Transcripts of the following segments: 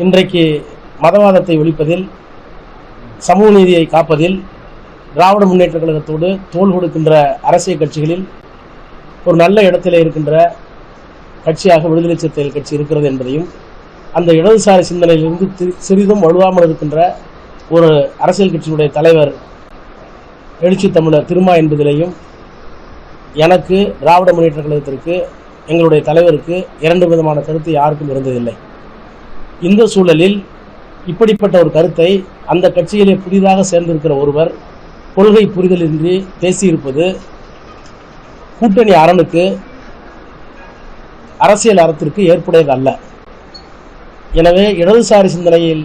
இன்றைக்கு மதவாதத்தை ஒழிப்பதில் சமூக நீதியை காப்பதில் திராவிட முன்னேற்ற கழகத்தோடு தோள் கொடுக்கின்ற அரசியல் கட்சிகளில் ஒரு நல்ல இடத்திலே இருக்கின்ற கட்சியாக விடுதலை சிறுத்தைகள் கட்சி இருக்கிறது என்பதையும் அந்த இடதுசாரி சிந்தனையிலிருந்து சிறிதும் வலுவாமல் இருக்கின்ற ஒரு அரசியல் கட்சியினுடைய தலைவர் எழுச்சி தமிழர் திருமா என்பதிலேயும் எனக்கு திராவிட முன்னேற்ற கழகத்திற்கு எங்களுடைய தலைவருக்கு இரண்டு விதமான கருத்து யாருக்கும் இருந்ததில்லை. இந்த சூழலில் இப்படிப்பட்ட ஒரு கருத்தை அந்த கட்சியிலே புதிதாக சேர்ந்திருக்கிற ஒருவர் கொள்கை புரிதலின்றி பேசியிருப்பது கூட்டணி அரணுக்கு அரசியல் அறத்திற்கு ஏற்புடையது அல்ல எனவே இடதுசாரி சிந்தனையில்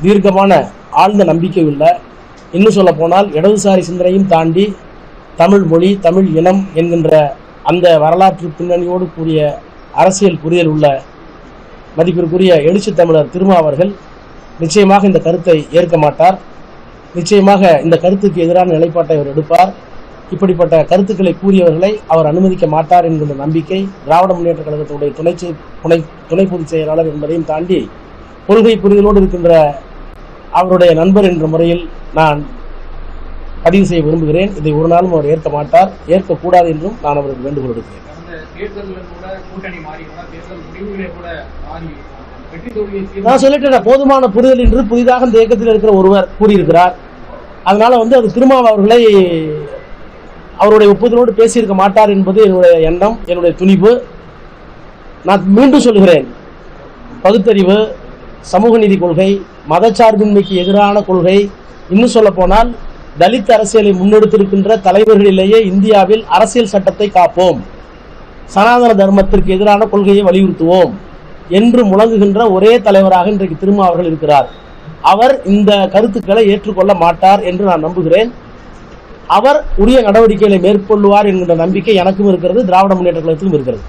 தீர்க்கமான ஆழ்ந்த நம்பிக்கை உள்ள இன்னும் சொல்ல போனால் இடதுசாரி சிந்தனையும் தாண்டி தமிழ் மொழி தமிழ் இனம் என்கின்ற அந்த வரலாற்று பின்னணியோடு கூடிய அரசியல் புரிதல் உள்ள மதிப்பிற்குரிய எழுச்சி தமிழர் திருமா அவர்கள் நிச்சயமாக இந்த கருத்தை ஏற்க மாட்டார். நிச்சயமாக இந்த கருத்துக்கு எதிரான நிலைப்பாட்டை அவர் எடுப்பார். இப்படிப்பட்ட கருத்துக்களை கூறியவர்களை அவர் அனுமதிக்க மாட்டார் என்கின்ற நம்பிக்கை திராவிட முன்னேற்ற கழகத்துடைய துணை துணை துணை பொதுச் செயலாளர் என்பதையும் தாண்டி கொள்கை புரிதலோடு இருக்கின்ற அவருடைய நண்பர் என்ற முறையில் நான் பதிவு செய்ய விரும்புகிறேன். இதை ஒரு நாளும் அவர் ஏற்க மாட்டார். ஏற்கக்கூடாது என்றும் நான் அவருக்கு வேண்டுகோள் எடுக்கிறேன் தேர்தலில் கூட கூட்டணி தேர்தல் முடிவுகளே கூட வெற்றி தோல்வியை நான் சொல்லிட்டேன் போதுமான புரிதல் என்று புதிதாக இந்த இயக்கத்தில் இருக்கிற ஒருவர் கூறியிருக்கிறார். அதனால வந்து அது திருமாவ அவர்களை அவருடைய ஒப்புதலோடு பேசியிருக்க மாட்டார் என்பது என்னுடைய எண்ணம் என்னுடைய துணிவு. நான் மீண்டும் சொல்கிறேன் பகுத்தறிவு சமூக நீதி கொள்கை மதச்சார்பின்மைக்கு எதிரான கொள்கை. இன்னும் சொல்ல போனால் தலித் அரசியலை முன்னெடுத்திருக்கின்ற தலைவர்களிலேயே இந்தியாவில் அரசியல் சட்டத்தை காப்போம். சனாதன தர்மத்திற்கு எதிரான கொள்கையை வலியுறுத்துவோம் என்று முழங்குகின்ற ஒரே தலைவராக இன்றைக்கு திருமா அவர்கள் இருக்கிறார். அவர் இந்த கருத்துக்களை ஏற்றுக்கொள்ள மாட்டார் என்று நான் நம்புகிறேன். அவர் உரிய நடவடிக்கைகளை மேற்கொள்வார் என்கின்ற நம்பிக்கை எனக்கும் இருக்கிறது திராவிட முன்னேற்ற கழகத்திலும் இருக்கிறது.